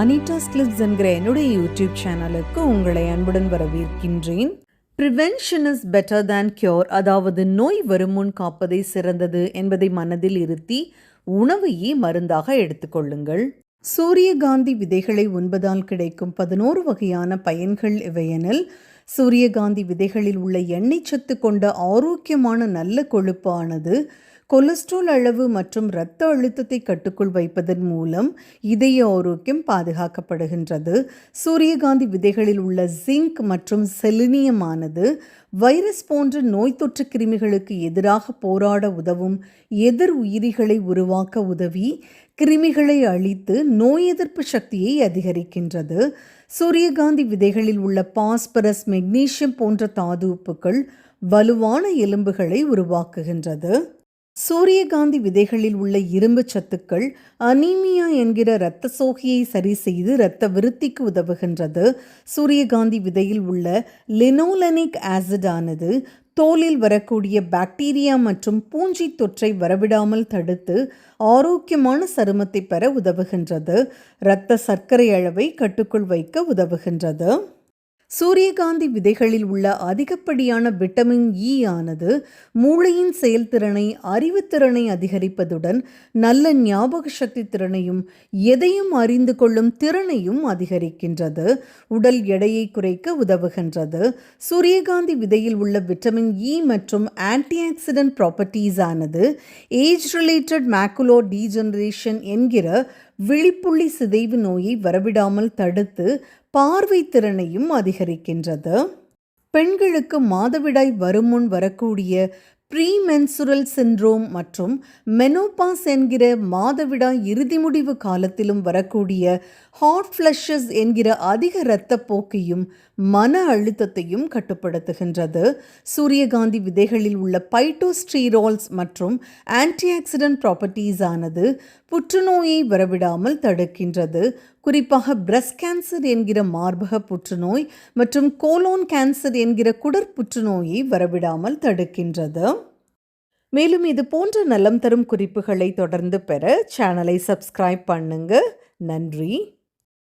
Anita's clips என்கிற என்னுடைய YouTube சேனலுக்கு உங்களை அன்புடன் வரவேற்கின்றேன். Prevention is better than cure அதாவது நோய் வருமுன் காப்பதே சிறந்தது என்பதை மனதில் இருத்தி உணவையே மருந்தாக எடுத்துக்கொள்ளுங்கள் சூரியகாந்தி விதைகளை உண்பதால் கிடைக்கும் பதினோரு வகையான பயன்கள் இவையெனில் சூரியகாந்தி விதைகளில் உள்ள எண்ணெய் சத்து கொண்ட ஆரோக்கியமான நல்ல கொழுப்பானது கொலஸ்ட்ரால் அளவு மற்றும் இரத்த அழுத்தத்தை கட்டுக்குள் வைப்பதன் மூலம் இதய ஆரோக்கியம் பாதுகாக்கப்படுகின்றது. சூரியகாந்தி விதைகளில் உள்ள ஜிங்க் மற்றும் செலினியமானது வைரஸ் போன்ற நோய் தொற்று கிருமிகளுக்கு எதிராக போராட உதவும் எதிர் உயிரிகளை உருவாக்க உதவி கிருமிகளை அழித்து நோய் எதிர்ப்பு சக்தியை அதிகரிக்கின்றது. சூரியகாந்தி விதைகளில் உள்ள பாஸ்பரஸ் மெக்னீசியம் போன்ற தாது உப்புக்கள் வலுவான எலும்புகளை உருவாக்குகின்றது. சூரியகாந்தி விதைகளில் உள்ள இரும்பு சத்துக்கள் அனீமியா என்கிற இரத்த சோகையை சரி செய்து இரத்த விருத்திக்கு உதவுகின்றது. சூரியகாந்தி விதையில் உள்ள லினோலனிக் ஆசிடானது தோலில் வரக்கூடிய பாக்டீரியா மற்றும் பூஞ்சி தொற்றை வரவிடாமல் தடுத்து ஆரோக்கியமான சருமத்தை பெற உதவுகின்றது. இரத்த சர்க்கரை அளவை கட்டுக்குள் வைக்க உதவுகின்றது. சூரியகாந்தி விதைகளில் உள்ள அதிகப்படியான விட்டமின் இ ஆனது மூளையின் செயல்திறனை அறிவுத்திறனை அதிகரிப்பதுடன் நல்ல ஞாபக சக்தி திறனையும் எதையும் அறிந்து கொள்ளும் திறனையும் அதிகரிக்கின்றது. உடல் எடையை குறைக்க உதவுகின்றது. சூரியகாந்தி விதையில் உள்ள விட்டமின் இ மற்றும் ஆன்டி ஆக்சிடென்ட் ப்ராப்பர்ட்டிஸ் ஆனது ஏஜ் ரிலேட்டட் மேக்குலோ டீஜெனரேஷன் என்கிற விழிப்புள்ளி சிதைவு நோயை வரவிடாமல் தடுத்து பார்வை திறனையும் அதிகரிக்கின்றது. பெண்களுக்கு மாதவிடாய் வருமுன் வரக்கூடிய ப்ரீமென்சுரல் சின்ரோம் மற்றும் மெனோபாஸ் என்கிற மாதவிடா இறுதி முடிவு காலத்திலும் வரக்கூடிய ஹாட் ஃப்ளஷஸ் என்கிற அதிக இரத்தப்போக்கையும் மன அழுத்தத்தையும் கட்டுப்படுத்துகின்றது. சூரியகாந்தி விதைகளில் உள்ள பைட்டோஸ்ட்ரீரால்ஸ் மற்றும் ஆன்டிஆக்சிடென்ட் ப்ராப்பர்ட்டிஸ் ஆனது புற்றுநோயை வரவிடாமல் தடுக்கின்றது. குறிப்பாக பிரஸ்ட் கேன்சர் என்கிற மார்பக புற்றுநோய் மற்றும் கோலோன் கேன்சர் என்கிற குடற்புற்றுநோயை வரவிடாமல் தடுக்கின்றது. மேலும் இது போன்ற நலம் தரும் குறிப்புகளை தொடர்ந்து பெற சேனலை சப்ஸ்கிரைப் பண்ணுங்க. நன்றி.